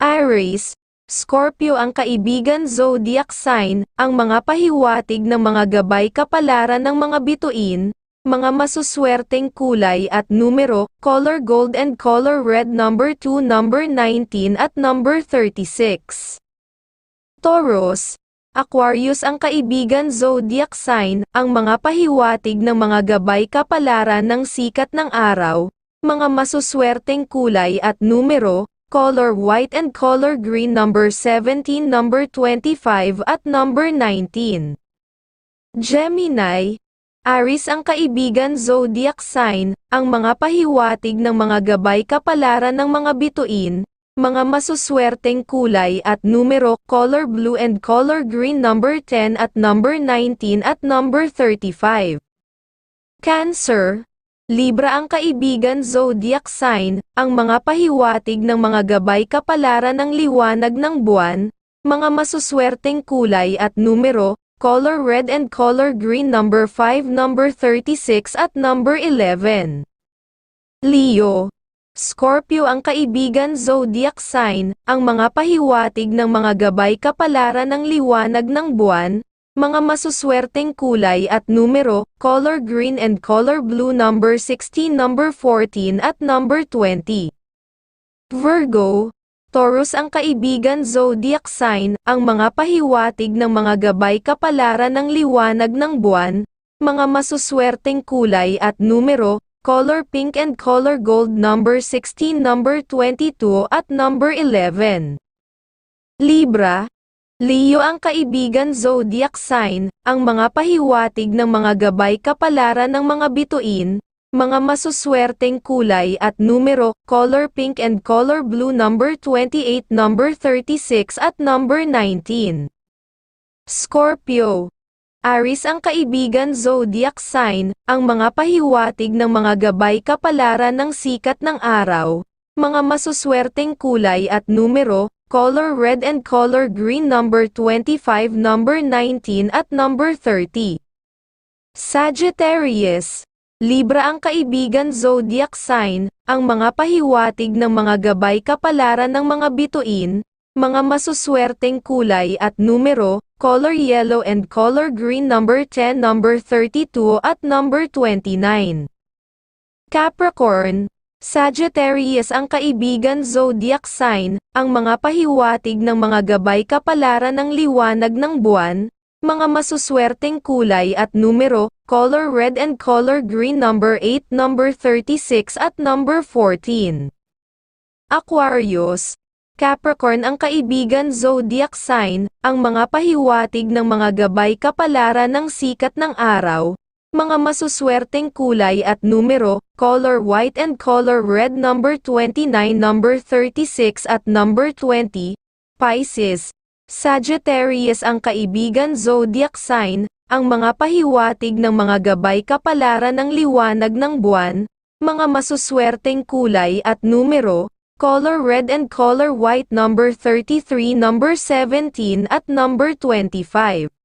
Aries, Scorpio ang kaibigan zodiac sign, ang mga pahiwatig ng mga gabay kapalaran ng mga bituin, mga masuswerteng kulay at numero, color gold and color red number 2 number 19 at number 36. Taurus, Aquarius ang kaibigan zodiac sign, ang mga pahiwatig ng mga gabay kapalaran ng sikat ng araw, mga masuswerteng kulay at numero, color white and color green number 17 number 25 at number 19. Gemini, Aris ang kaibigan zodiac sign, ang mga pahiwatig ng mga gabay kapalaran ng mga bituin, mga masuswerteng kulay at numero, color blue and color green number 10 at number 19 at number 35. Cancer, Libra ang kaibigan zodiac sign, ang mga pahiwatig ng mga gabay kapalaran ng liwanag ng buwan, mga masuswerteng kulay at numero, color red and color green number 5 number 36 at number 11. Leo, Scorpio ang kaibigan zodiac sign, ang mga pahiwatig ng mga gabay kapalaran ng liwanag ng buwan, mga masuswerteng kulay at numero, color green and color blue number 16 number 14 at number 20. Virgo, Taurus ang kaibigan zodiac sign, ang mga pahiwatig ng mga gabay kapalaran ng liwanag ng buwan, mga masuswerteng kulay at numero, color pink and color gold number 16 number 22 at number 11. Libra, Leo ang kaibigan zodiac sign, ang mga pahiwatig ng mga gabay kapalaran ng mga bituin, mga masuswerteng kulay at numero, color pink and color blue number 28 number 36 at number 19. Scorpio, Aris ang kaibigan zodiac sign, ang mga pahiwatig ng mga gabay kapalaran ng sikat ng araw, mga masuswerteng kulay at numero, color red and color green number 25 number 19 at number 30. Sagittarius, Libra ang kaibigan zodiac sign, ang mga pahiwatig ng mga gabay kapalaran ng mga bituin, mga masuswerteng kulay at numero, color yellow and color green number 10 number 32 at number 29. Capricorn, Sagittarius ang kaibigan zodiac sign, ang mga pahiwatig ng mga gabay kapalaran ng liwanag ng buwan, mga masuswerteng kulay at numero, color red and color green number 8 number 36 at number 14. Aquarius, Capricorn ang kaibigan zodiac sign, ang mga pahiwatig ng mga gabay kapalaran ng sikat ng araw, mga masuswerteng kulay at numero, color white and color red number 29 number 36 at number 20, Pisces, Sagittarius ang kaibigan zodiac sign, ang mga pahiwatig ng mga gabay kapalaran ng liwanag ng buwan, mga masuswerteng kulay at numero, color red and color white number 33 number 17 at number 25.